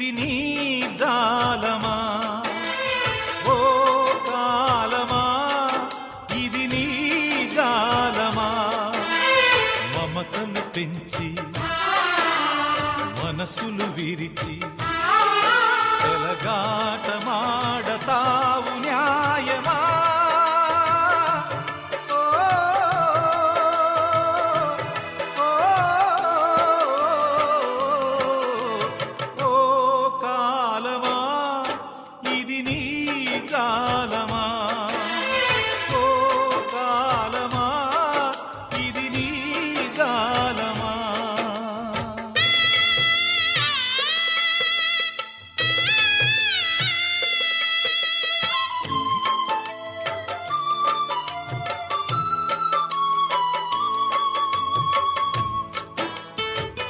ఇది నీ జాలమా? ఓ కాలమా? ఇది నీ జాలమా? మమతను పెంచి మనసులు విరిచి నీ కాలమా